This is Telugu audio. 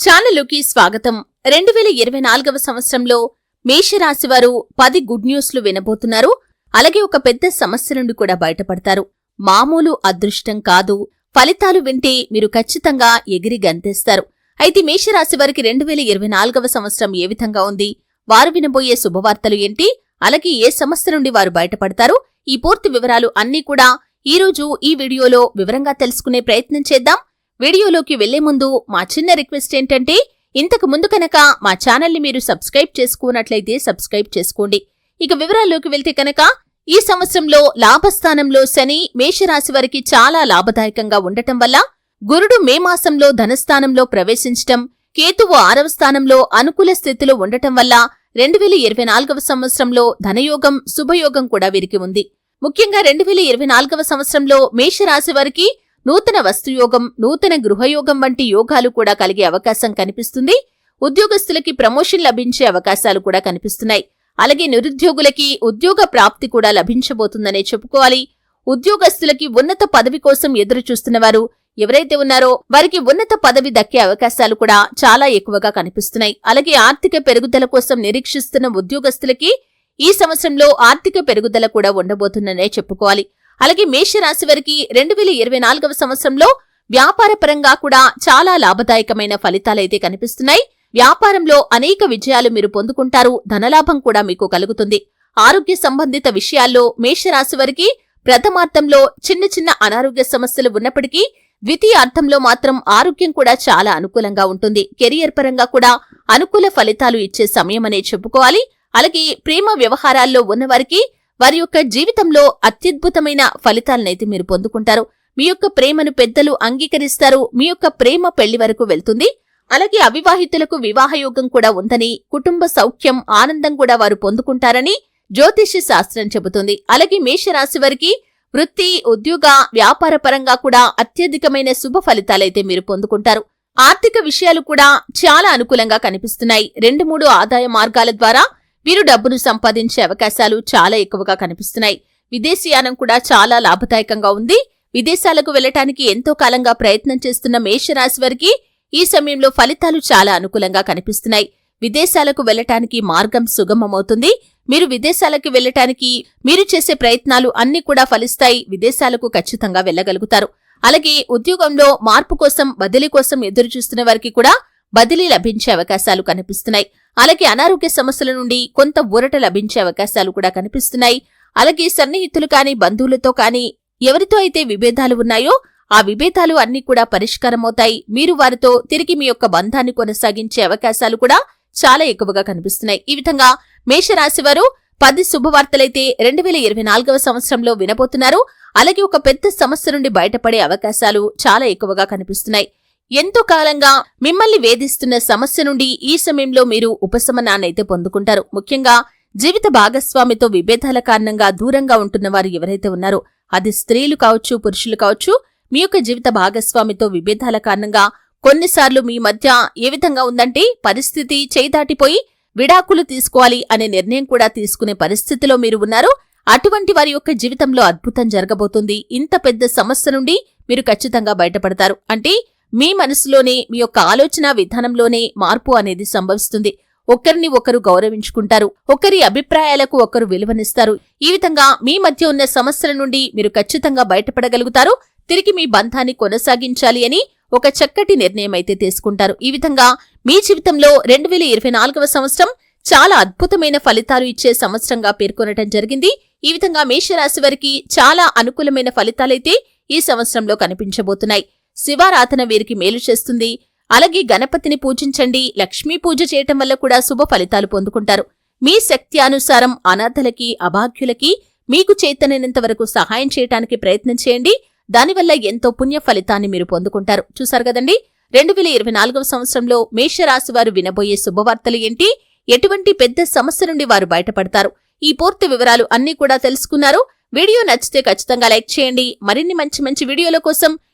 ఛానలుకి స్వాగతం. రెండు వేల ఇరవై నాలుగవ సంవత్సరంలో మేషరాశివారు పది గుడ్ న్యూస్లు వినబోతున్నారు. అలాగే ఒక పెద్ద సమస్య నుండి కూడా బయటపడతారు. మామూలు అదృష్టం కాదు. ఫలితాలు వింటే మీరు ఖచ్చితంగా ఎగిరి గంతేస్తారు. అయితే మేషరాశి వారికి రెండు వేల ఇరవై నాలుగవ సంవత్సరం ఏ విధంగా ఉంది? వారు వినబోయే శుభవార్తలు ఏంటి? అలాగే ఏ సమస్య నుండి వారు బయటపడతారు? ఈ పూర్తి వివరాలు అన్నీ కూడా ఈ రోజు ఈ వీడియోలో వివరంగా తెలుసుకునే ప్రయత్నం చేద్దాం. వీడియోలోకి వెళ్ళే ముందు మా చిన్న రిక్వెస్ట్ ఏంటంటే ఇంతకు ముందు కనుక మా ఛానల్ని మీరు సబ్స్క్రైబ్ చేసుకున్నట్లయితే సబ్స్క్రైబ్ చేసుకోండి. ఇక వివరాల్లోకి వెళ్తే కనుక ఈ సంవత్సరంలో లాభస్థానంలో శని మేషరాశి వారికి చాలా లాభదాయకంగా ఉండటం వల్ల గురుడు మే మాసంలో ధనస్థానంలో ప్రవేశించటం కేతువు ఆరవ స్థానంలో అనుకూల స్థితిలో ఉండటం వల్ల రెండు వేల ఇరవై నాలుగవ సంవత్సరంలో ధనయోగం శుభయోగం కూడా వీరికి ఉంది. ముఖ్యంగా రెండు వేల ఇరవై నాలుగవ సంవత్సరంలో మేషరాశి వారికి నూతన వస్తుయోగం నూతన గృహయోగం వంటి యోగాలు కూడా కలిగే అవకాశం కనిపిస్తుంది. ఉద్యోగస్తులకి ప్రమోషన్ లభించే అవకాశాలు కూడా కనిపిస్తున్నాయి. అలాగే నిరుద్యోగులకి ఉద్యోగ ప్రాప్తి కూడా లభించబోతుందనే చెప్పుకోవాలి. ఉద్యోగస్తులకి ఉన్నత పదవి కోసం ఎదురుచూస్తున్నవారు ఎవరైతే ఉన్నారో వారికి ఉన్నత పదవి దక్కే అవకాశాలు కూడా చాలా ఎక్కువగా కనిపిస్తున్నాయి. అలాగే ఆర్థిక పెరుగుదల కోసం నిరీక్షిస్తున్న ఉద్యోగస్తులకి ఈ సంవత్సరంలో ఆర్థిక పెరుగుదల కూడా ఉండబోతుందనే చెప్పుకోవాలి. అలాగే మేషరాశి వారికి రెండు వేల ఇరవై నాలుగవ సంవత్సరంలో వ్యాపార పరంగా కూడా చాలా లాభదాయకమైన ఫలితాలైతే కనిపిస్తున్నాయి. వ్యాపారంలో అనేక విజయాలు మీరు పొందుకుంటారు. ధనలాభం కూడా మీకు కలుగుతుంది. ఆరోగ్య సంబంధిత విషయాల్లో మేషరాశి వారికి ప్రథమార్థంలో చిన్న చిన్న అనారోగ్య సమస్యలు ఉన్నప్పటికీ ద్వితీయార్థంలో మాత్రం ఆరోగ్యం కూడా చాలా అనుకూలంగా ఉంటుంది. కెరియర్ పరంగా కూడా అనుకూల ఫలితాలు ఇచ్చే సమయమనే చెప్పుకోవాలి. అలాగే ప్రేమ వ్యవహారాల్లో ఉన్నవారికి వారి యొక్క జీవితంలో అత్యద్భుతమైన ఫలితాలనైతే మీరు పొందుకుంటారు. మీ యొక్క ప్రేమను పెద్దలు అంగీకరిస్తారు. మీ యొక్క ప్రేమ పెళ్ళి వరకు వెళ్తుంది. అలాగే అవివాహితులకు వివాహయోగం కూడా ఉందని కుటుంబ సౌఖ్యం ఆనందం కూడా వారు పొందుకుంటారని జ్యోతిష శాస్త్రం చెబుతుంది. అలాగే మేషరాశి వారికి వృత్తి ఉద్యోగ వ్యాపార పరంగా కూడా అత్యధికమైన శుభ ఫలితాలైతే మీరు పొందుకుంటారు. ఆర్థిక విషయాలు కూడా చాలా అనుకూలంగా కనిపిస్తున్నాయి. రెండు మూడు ఆదాయ మార్గాల ద్వారా వీరు డబ్బును సంపాదించే అవకాశాలు చాలా ఎక్కువగా కనిపిస్తున్నాయి. విదేశీయానం కూడా చాలా లాభదాయకంగా ఉంది. విదేశాలకు వెళ్ళటానికి ఎంతో కాలంగా ప్రయత్నం చేస్తున్న మేషరాశి వారికి ఈ సమయంలో ఫలితాలు చాలా అనుకూలంగా కనిపిస్తున్నాయి. విదేశాలకు వెళ్ళటానికి మార్గం సుగమమవుతుంది. మీరు విదేశాలకు వెళ్ళటానికి మీరు చేసే ప్రయత్నాలు అన్ని కూడా ఫలిస్తాయి. విదేశాలకు ఖచ్చితంగా వెళ్ళగలుగుతారు అలాగే ఉద్యోగంలో మార్పు కోసం బదిలీ కోసం ఎదురు చూస్తున్న వారికి కూడా బదిలీ లభించే అవకాశాలు కనిపిస్తున్నాయి. అలాగే అనారోగ్య సమస్యల నుండి కొంత ఊరట లభించే అవకాశాలు కూడా కనిపిస్తున్నాయి. అలాగే సన్నిహితులు కానీ బంధువులతో కానీ ఎవరితో అయితే విభేదాలు ఉన్నాయో ఆ విభేదాలు అన్ని కూడా పరిష్కారమవుతాయి. మీరు వారితో తిరిగి మీ యొక్క బంధాన్ని కొనసాగించే అవకాశాలు కూడా చాలా ఎక్కువగా కనిపిస్తున్నాయి. ఈ విధంగా మేషరాశి వారు పది శుభవార్తలైతే రెండు వేల ఇరవై నాలుగవ సంవత్సరంలో వినబోతున్నారు. అలాగే ఒక పెద్ద సమస్య నుండి బయటపడే అవకాశాలు చాలా ఎక్కువగా కనిపిస్తున్నాయి. ఎంతో కాలంగా మిమ్మల్ని వేధిస్తున్న సమస్య నుండి ఈ సమయంలో మీరు ఉపశమనాన్నైతే పొందుకుంటారు. ముఖ్యంగా జీవిత భాగస్వామితో విభేదాల కారణంగా దూరంగా ఉంటున్న వారు ఎవరైతే ఉన్నారో అది స్త్రీలు కావచ్చు పురుషులు కావచ్చు మీ యొక్క జీవిత భాగస్వామితో విభేదాల కారణంగా కొన్నిసార్లు మీ మధ్య ఏ విధంగా ఉందంటే పరిస్థితి చేయిదాటిపోయి విడాకులు తీసుకోవాలి అనే నిర్ణయం కూడా తీసుకునే పరిస్థితిలో మీరు ఉన్నారు. అటువంటి వారి యొక్క జీవితంలో అద్భుతం జరగబోతుంది. ఇంత పెద్ద సమస్య నుండి మీరు ఖచ్చితంగా బయటపడతారు. అంటే మీ మనసులోనే మీ యొక్క ఆలోచన విధానంలోనే మార్పు అనేది సంభవిస్తుంది. ఒకరిని ఒకరు గౌరవించుకుంటారు. ఒకరి అభిప్రాయాలకు ఒకరు విలువనిస్తారు. ఈ విధంగా మీ మధ్య ఉన్న సమస్యల నుండి మీరు ఖచ్చితంగా బయటపడగలుగుతారు. తిరిగి మీ బంధాన్ని కొనసాగించాలి అని ఒక చక్కటి నిర్ణయం అయితే తీసుకుంటారు. ఈ విధంగా మీ జీవితంలో రెండు వేల ఇరవై నాలుగవ సంవత్సరం చాలా అద్భుతమైన ఫలితాలు ఇచ్చే సంవత్సరంగా పేర్కొనటం జరిగింది. ఈ విధంగా మేషరాశి వారికి చాలా అనుకూలమైన ఫలితాలైతే ఈ సంవత్సరంలో కనిపించబోతున్నాయి. శివారాధన వీరికి మేలు చేస్తుంది. అలాగే గణపతిని పూజించండి. లక్ష్మీ పూజ చేయటం వల్ల కూడా శుభ ఫలితాలు పొందుకుంటారు. మీ శక్తి అనుసారం అనాథలకి అభాగ్యులకి మీకు చేతనైనంత వరకు సహాయం చేయటానికి ప్రయత్నం చేయండి. దానివల్ల ఎంతో పుణ్య ఫలితాన్ని మీరు పొందుకుంటారు. చూసారు కదండి? రెండు వేల ఇరవై నాలుగవ సంవత్సరంలో మేషరాశి వారు వినబోయే శుభవార్తలు ఏంటి? ఎటువంటి పెద్ద సమస్య నుండి వారు బయటపడతారు? ఈ పూర్తి వివరాలు అన్నీ కూడా తెలుసుకున్నారు. వీడియో నచ్చితే ఖచ్చితంగా లైక్ చేయండి. మరిన్ని మంచి మంచి వీడియోల కోసం